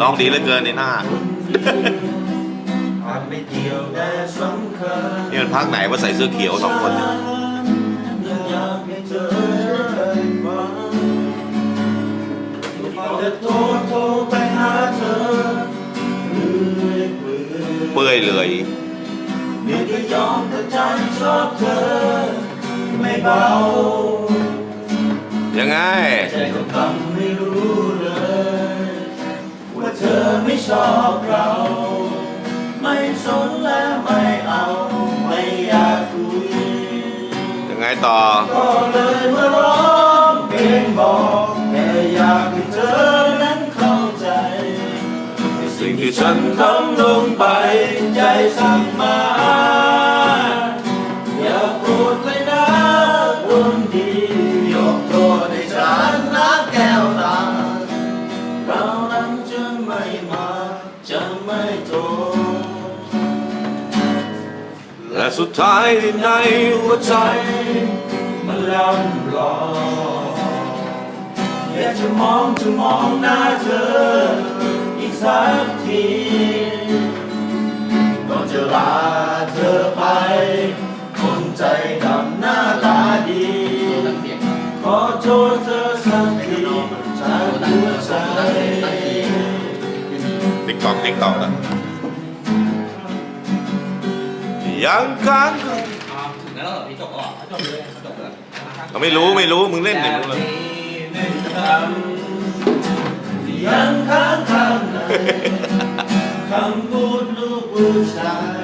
ร้องดีเหลือเกินในหน้าอาจไม่เกี่ยวแต่สำคัญนี่มันพักไหนว่าใส่เสื้อเขียวสองคนเนี่ยยังอยากให้เธอได้ฟังจะโทรโทรไปหาเธอเรื่อยเปื่อยเปื่อยเลยเดี๋ยวก็ยอมแต่ใจชอบเธอไม่เบายังไง อบเรา ไม่สนและไม่เอา ไม่อยากคุยยังไงต่อ ก็เลยมาร้องเพลงบอกแค่อยากให้เธอนั้นเข้าใจในสิ่งที่ฉันทำลงไปใจสั่งมา อย่าโกรธเลยนะคนดียกโทษให้ฉันนะแก้วตาเรานั้นจะไม่มา ไม่โทษและสุดท้ายที่ในหัวใจ มันลำลออยากจะมองจะมองหน้าเธอ อีกสักทีก่อนจะลาเธอไป คนใจดำหน้าตาดี ขอโทษ ติ๊กตอกติ๊กตอกนะยังค้างแล้วเรอพี่จบก่อนจบเลยจบเลยเราไม่รู้ไม่รู้มึงเล่นเนี่ยมึงเลยยังค้างคาในคำพูดลูกผู้ชาย